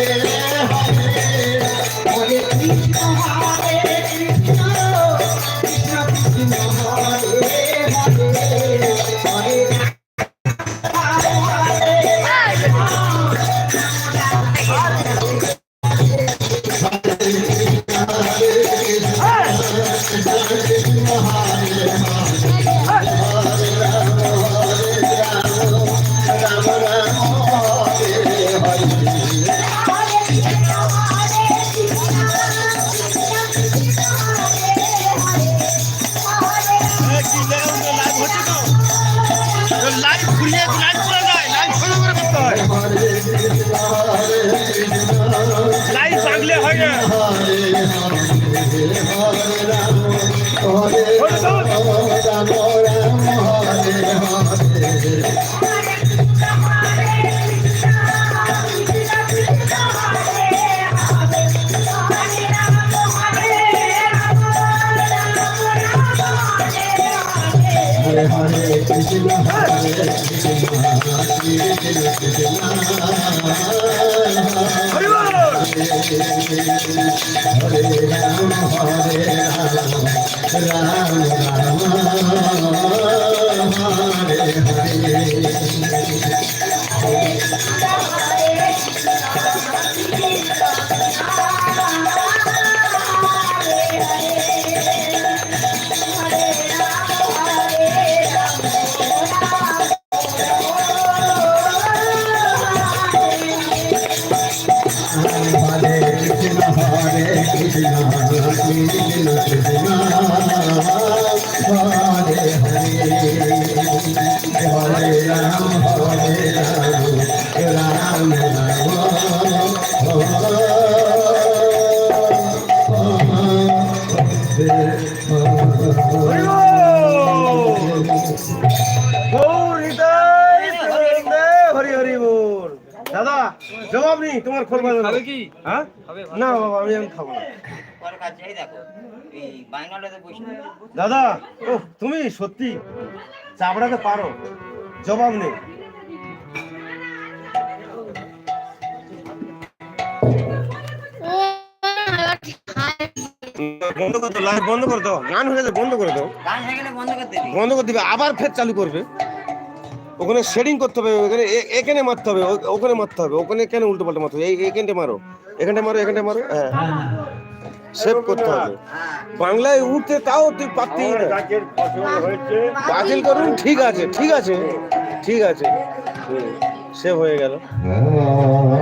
yeah. Live বাগলে হয় না Krishna Hare Krishna Hare Hare Hare Hare Krishna Krishna Krishna Hare Hare জবাব নেই তোমার খোল বাজানো। খাবে কি? হ্যাঁ? খাবে? না বাবা আমি এখন খাব না। পরে কাছে এই দেখো এই বাংলাটাতে বসে দাদা ও তুমি সত্যি চাপড়াতে পারো জবাব নেই। বন্ধ করে দাও লাইভ বন্ধ করে দাও গান হয়ে গেলে বন্ধ করে দাও। গান সেখানে বন্ধ করতে দিই বন্ধ করে দিবে আবার ফের চালু করবে। ওখানে শেডিং করতে হবে, ওখানে এখানে মারতে হবে ওখানে মারতে হবে, ওখানে কেন উল্টো পাল্টা মারতে হবে? এখানটা মারো এখানটা মারো এখানটা মারো হ্যাঁ। সেভ করতে হবে। বাংলায় উঠতে তাও তুই পারতি বাতিল করুন, ঠিক আছে ঠিক আছে ঠিক আছে। সেভ হয়ে গেল।